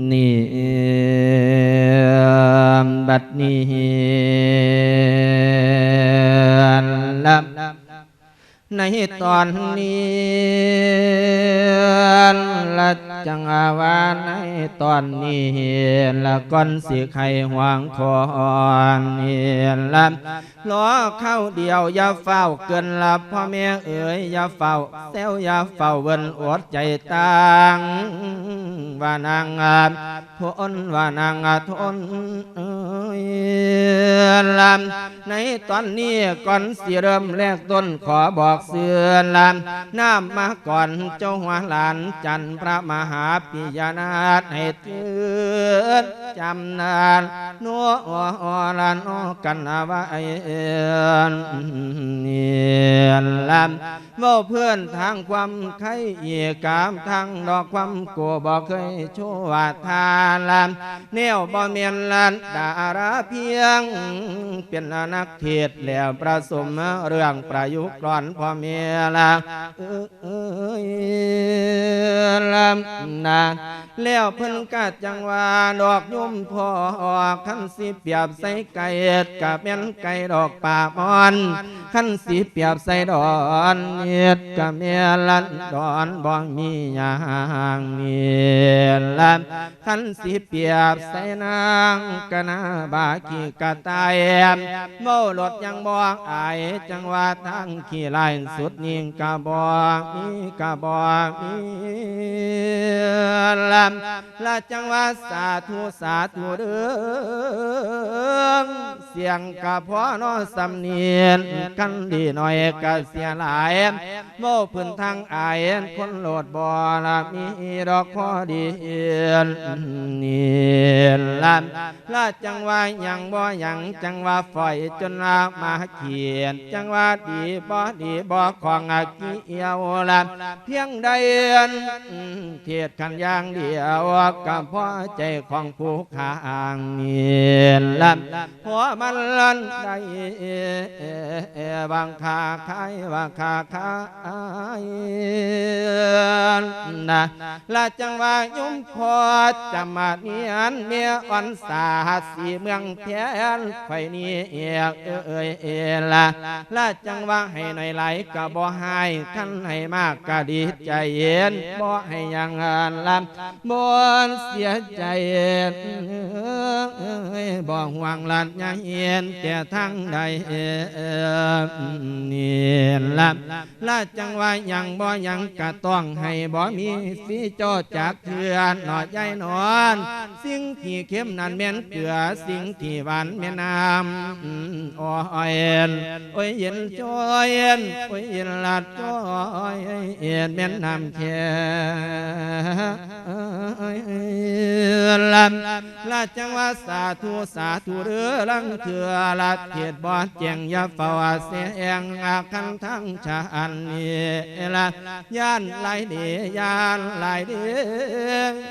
นี่บัดนี้ลำในตอนนี้ละ จังอาวาในตอนนี้ละก่อนสิไขหวางคอนเหียนละล้อเข้าเดียวอย่าเฝ้าเกินละพ่อแม่เอ๋ยอย่าเฝ้าเซวอย่าเฝ้าเวินอดใจตังว่านางามทนว่านางทน ลำในตอนนี้ก่อนสิเริ่มแรกต้นขอบอกเสือลำน้ำมาก่อนเจ้าหัวหลานจันทร์พระมหาปิยนาถให้เตือนจำนานนัวออลานอกันเอาไว้เนียนลำ เมื่อเพื่อนทางความไข่เอียกามทางดอกความกลัวบอกเคยชั่วทาลำแนวบ่เมียนลันดาราเพียง เป็นนักเทศแล้วประสมเรื่องประยุกต์กลอนพ่อเมียละเอ้ยลำนาแล้วเพิ่นกาจังว่าดอกยุ่มพอขันสิเปียบใส่ไก่กับแม่นไก่ดอกป่าบอน ขันสิเปรียบใส่ดอนเนียดกับเมียลันดอนบ่มีอย่างเนียลันขันสิเปียบใส่นางกะนาบากีกะตายเมาหลดยังบ่อายจังว่าทางขี้ลายสุดนิ่งกะบ่มีกะบ่มีลำละจังว่าสาธุสาธุเด้อเสียงกะพอนอสำเนียนกนดีหน่อยกะเสียหลายโม่พื้นทางอายคนโหลดบ่ละมีดอกพอดีเนียนลำละจังว่ายังบ่ยังจังว่าฝอยจนละมาเขียน จังว่าดีบ่ดีบ่ของอากีเอียวลำเพียงใดเทียดกันอย่างเดียวกับพ่อใจของผู้ข้างเนียนลำหัวมันลันได้บางคาคายบางคาคายนะละจังว่ายุ่มพอจะมาเนียนเมียอ่อนสาสีเมืองเพียนไฟนี้เอียกเอ้ยเอละละจังว่าให้หน่อยไหลก็บ่ให้ขั้นให้มากก็ดีใจเย็นบ่ให้ยังงานลำบ่เสียใจเย็นบ่ห่วงหลัดยาเย็นแต่ทั้งใดนี่ละละจังว่ายังบ่ยังก็ต้องให้บ่มีสีจอจากเถื่อนหน่อใจนอน สิ่งที่เข้มนั้นแม่นเกลือสิ่งที่หวานแม่น้ำอ้อยเอ็นโอ้ยเย็นจอยเอ็นโอ้ยเย็นลัดจอยเอ็นแม่นน้ำแช่ลำลาจังว่าสาธุสาธุเรือลังเถื่อลัดเกียดบอดแจงยาเฝ้าเสียงอาคันทั้งชาอันนี้ละย่านไหลเดียานไหลเดี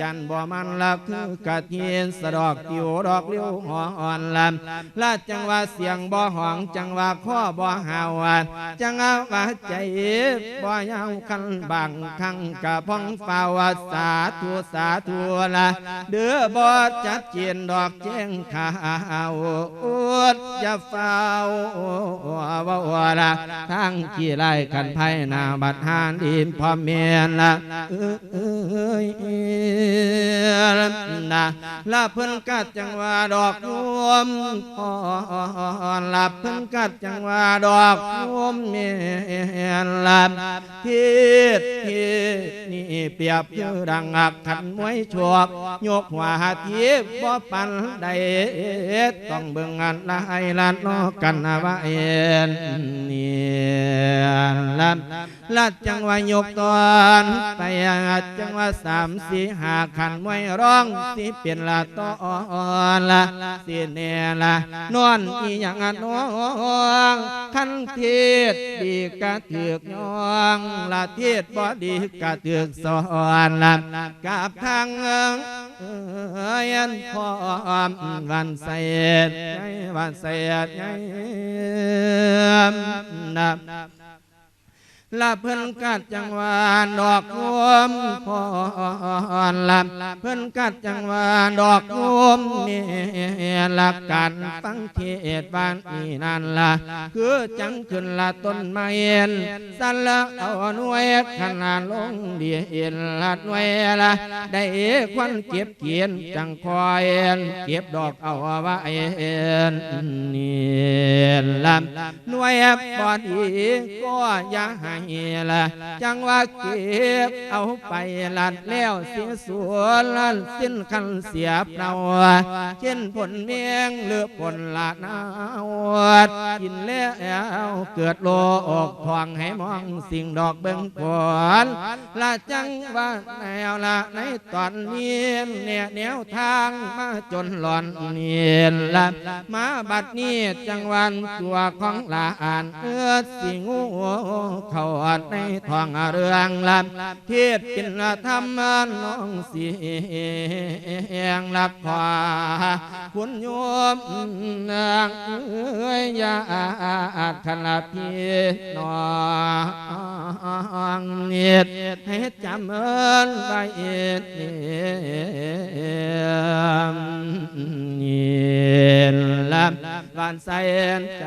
ยันบ่มันละคือกะเทียนสะดอกติวดอกเลี้ยวหออ่อนลำลาจังว่าเสียงบ่หองจังว่าข้อบ่หาวานจังว่าใจบ่ยาวคันบางคังกะพ้องฟ้าวสาธุสาธุละเดือบอจัดเจียนดอกแจ้งขาวอวดจะเฝ้าว่าละทั้งขี้ไล่ขันไพนาบัดหานดินพอเมียนละเอ้ยนะละเพิ่นกัดจังว่าดอกรวมอ่อนละเพิ่นกัดจังว่าดอกรวมเมียนละทิศที่นี่เปรียบคือดังอักขันมวยชวกยกหัวทีบ่ปันใดต้องเบิ่งงานละให้ละนอกันนะว่าเอนนี่ละ ละจังหว่ายกตอนไปจังหว่าสามสี่หาขันมวยร้องสิเปลี่ยนละตอนละสิเนละนอนอีหยังนองขันเทศดีกะเถือกยองละเทศบ่ดีกะเถือกสอนละกับทางเอ้ยพร้อมวันเสดวันเสดไงนับ ละเพิ่นกัดจังหวาดอกงมพรลำเพิ่นกัดจังหวาดอกงมนี่หลักการฟังเทศบ้านนี่นั่นละคือจังขึ้นละต้นไม้เอ็นสันละเอาหน่วยขนาดลงเดียเอ็นละหน่วยละได้ควันเก็บเกียนจังคอยเอ็นเก็บดอกเอาไว้เอ็นนี่ลำหน่วยบอดีก็อย่าให้ละจังว่าเก็บเอาไปลัดแล้วเสียสวนลันสิ้นคันเสียบเนาเช่นผลเมียงหรือผลละนาวดกินแล้วเกิดโลอกทองให้มองสิ่งดอกเบิ่งผลละจังว่าแนวละในตอนนี้เนี่ยแนวทางมาจนหลอนเนียนละมาบัดนี้จังวันตัวของลาอ่านเอื้อสิงูเขาดในทองเรื่องลำเทศเป็นธรรมน้องเสียงลับขวาคุณโยมนางเอ้ยอยาอาจขลับพี่น้องเนียดให้จำเอินไว้เอ็ดเนียนลำบานใสใจ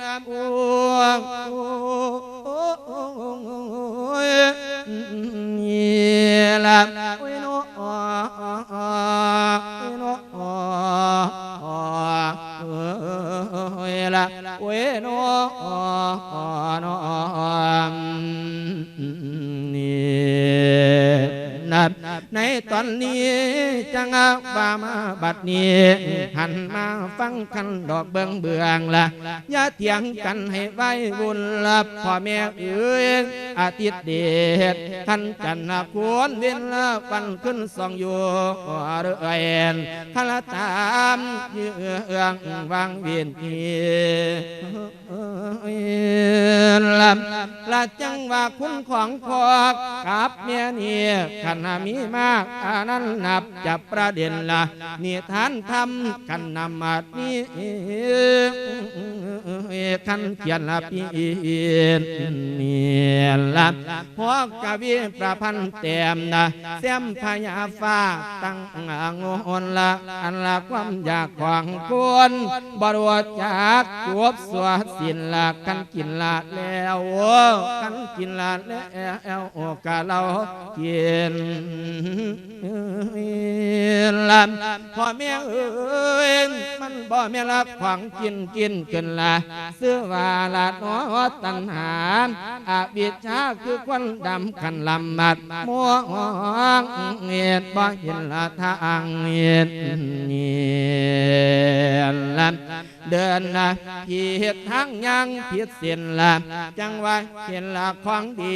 นำอ้วงโอ้ยนี่ละโอ้ยโนโอ้ยโนโอ้ยละโอ้ยโนนนี่นับในตอนนี้ จังว่ามาบัดนี้หันมาฟังกันดอกเบิงเบืองละอย่าเถียงกันให้ไว้บุญละพ่อแม่เอ้ยอาทิตย์เดชท่านจันทร์ควรเว้นละวันขึ้นส่องอยู่เรื่อยขันตามเยื่องวางเวียนเกีลำละจังว่าคุณของพอกับเมียเนี่ยขันมีมากอานั้นนับจับประเด็นละนี่ท่านทำกันนำมานี้ ขันเขียนละปีนี่ละพวกกวีประพันเต็มนะเสียมพญาฟ้าตั้งงอนละอันละความอยากของคนบรวจากกวบสวสินละกันกินละแล้วกันกินละแล้วโอกาเรากินลำพ่อแม่เอ้ยมันบ่แม่ละขวางกินกินกินละซื้อว่าละน้อตัณหาอาบิชาคือควันดำขันลำบัดมัวหองเงียดบ่เห็นละทางเงียดเงียด เดินละผิดทางยังผิดเส้นละจังว่าเห็นละของดี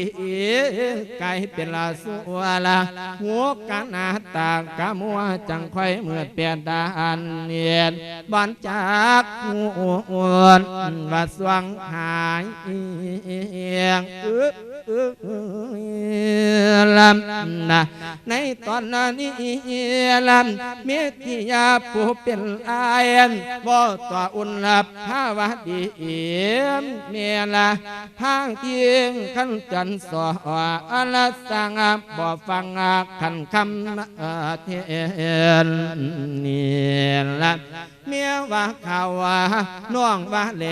ไกลเป็นละสัวละหัวกันหน้าตากะมัวจังค่อยเมื่อเปลี่ยนดานเนียนบอนจากงูอ้วนว่าสวงหายเอียงเออ ลำนะในตอนนี้ลำเมติยาผู้เป็นอายนบ่ต่ออุ่นลับภาวะดีเมียละทางเทียงขันจันสออลสังบ่ฟังขันคำเทียนนี่ละ เมียว่าข่าวว่าน้องว่าแหล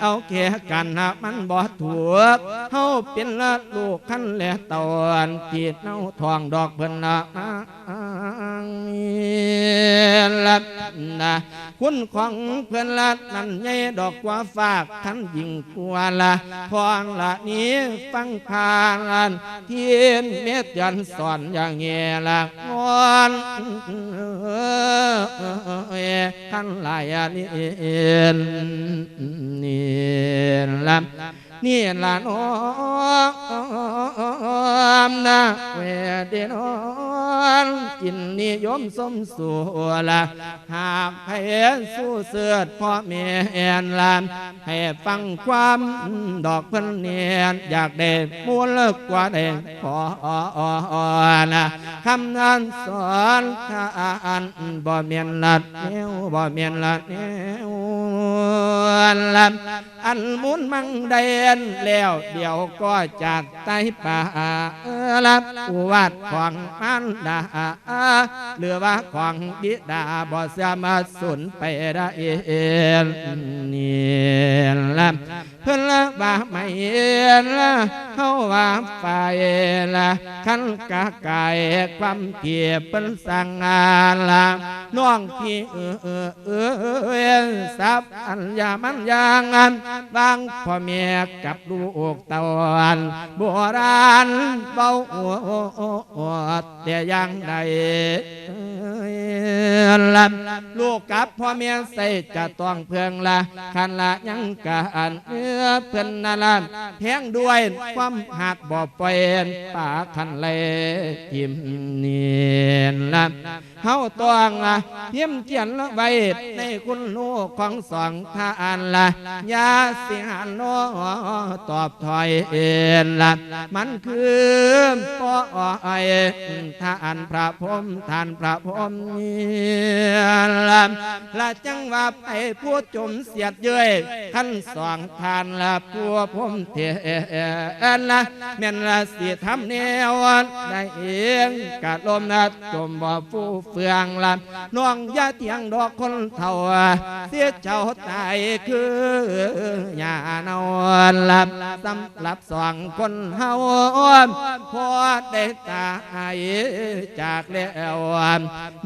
เอาแค่กันมันบ่ถูกเฮาเป็นละลูกขันแหลตอนผิดเนาทองดอกเพิ่นละละนะคุณของเพื่อนละนั่นใหญ่ดอกกว่าฝากทันยิงกว่าละพองละนี้ฟังพานเทียนเม็ดยันสอนอย่างเงี้ยละงอนขันลายนี่นี่ละ นี่ละน้อมนะเวเดนอนกินนิยมสมสู่ละหากให้สู้เสือดพ่อแม่แอนลามให้ฟังความดอกเพิ่นเนียนอยากได้มูลกว่าได้ขอนะคำนั้นสอนข้าอันบ่เมียนลัดแนวบ่เมียนลัดแนวลำ อันมุนมังเดนแล้วเดี๋ยวก็จากไตป่าลับวัดของมันดาหรือว่าของบิดาบ่สามารถสุนไปได้นี่ลำ เพิ่อนละว่าไม่ละเฮาว่าฝ่ายละขันกะไก่ความเพียเป็นสังงานละน้องพี่เออเออเออเออสับอันยามันยางอันบางพ่อแม่กับลูกตะวันโบราณเบาหัวเดียยังใดลำลูกกับพ่อแม่ใส่จะต้องเพื่องละคันละยังกะอันเออเพื่อนนั่นละแพงด้วยความหักบ่เปนป่าคันเลทิมเนียนละเฮาต้องละเพียมเขียนไว้ในคุณลูกของสองทานละยาเสียโนตอบถอยเอ็นละมันคือป้อยทานพระพรมทานพระพรมเนียนละละจังว่าไปพูดจมเสียดเย้ยขั้นสองทานละพัวผมเทียนละแม่นละสิทำแนวันได้เองกะลมนัดจมบ่ฟูเฟืองละน้องยาเตียงดอกคนเท่าเสียเจ้าตายคือหญ้านอนหลับสำหรับสองคนเฮาพอได้ตายจากแล้ว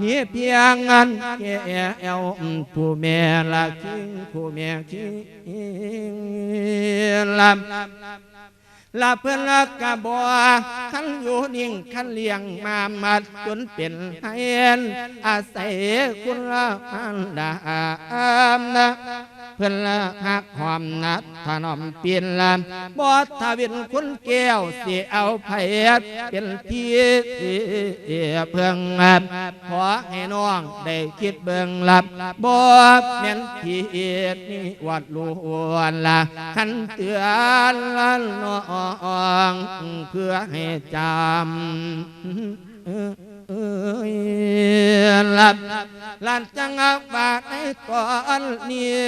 มีเพียงอันแก่เอวผู้แม่ละคิงผู้แม่คิงลำลาเพื่อนละกะบัวขันอยู่นิ่งขันเลี้ยงมามัดจนเป็นไฮนอาศัยคุณละอันดาอามนะ เพื่อนละหักหอมนัดถนอมเปลี่ยนลำบอดทวินคุณแก้วเสิเอาไผ่เป็นพี่เพื่องลับขอให้น้องได้คิดเบิ่งลับบ่แม่นพี่นี่วัดลวนละขันเตือนละน้องเพื่อให้จำ หลับลันจังบาดในตอนนี้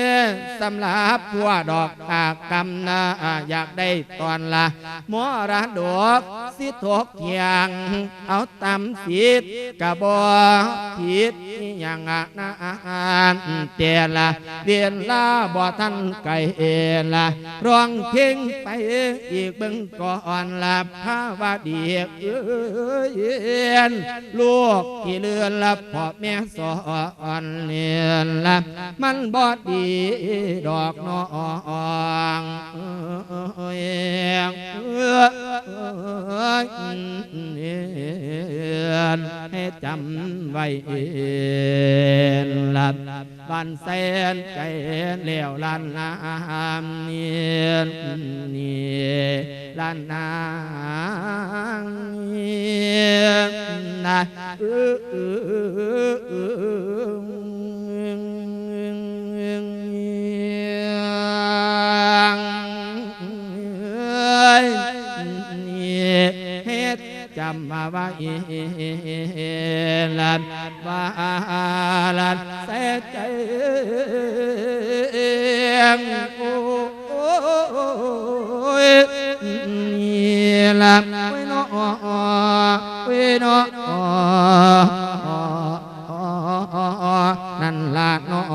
สำหรับผัวดอกหากกำนาอยากได้ตอนละมอระดกสิทกเทียง เอาตำสิทกะบอผิดอย่างนาานเตียละเรียนลาบ่ทันไก่เอละร้องเพลงไปอีกเบิ่งก่อนละภาวาดีเอ้ยลูกที่เลือนลับพ่อแม่สอนเลียนลับมันบอดีดอกน้องเอ้ยให้จำไว้เอง ลับบันเสนใจเลี้ยวลันนามเนียนนีลันนางเนียนนะออเออเออ จำมาวะอิลันวาลันเสใงโอ้ยลันเวนอเวนอนั่นละนอ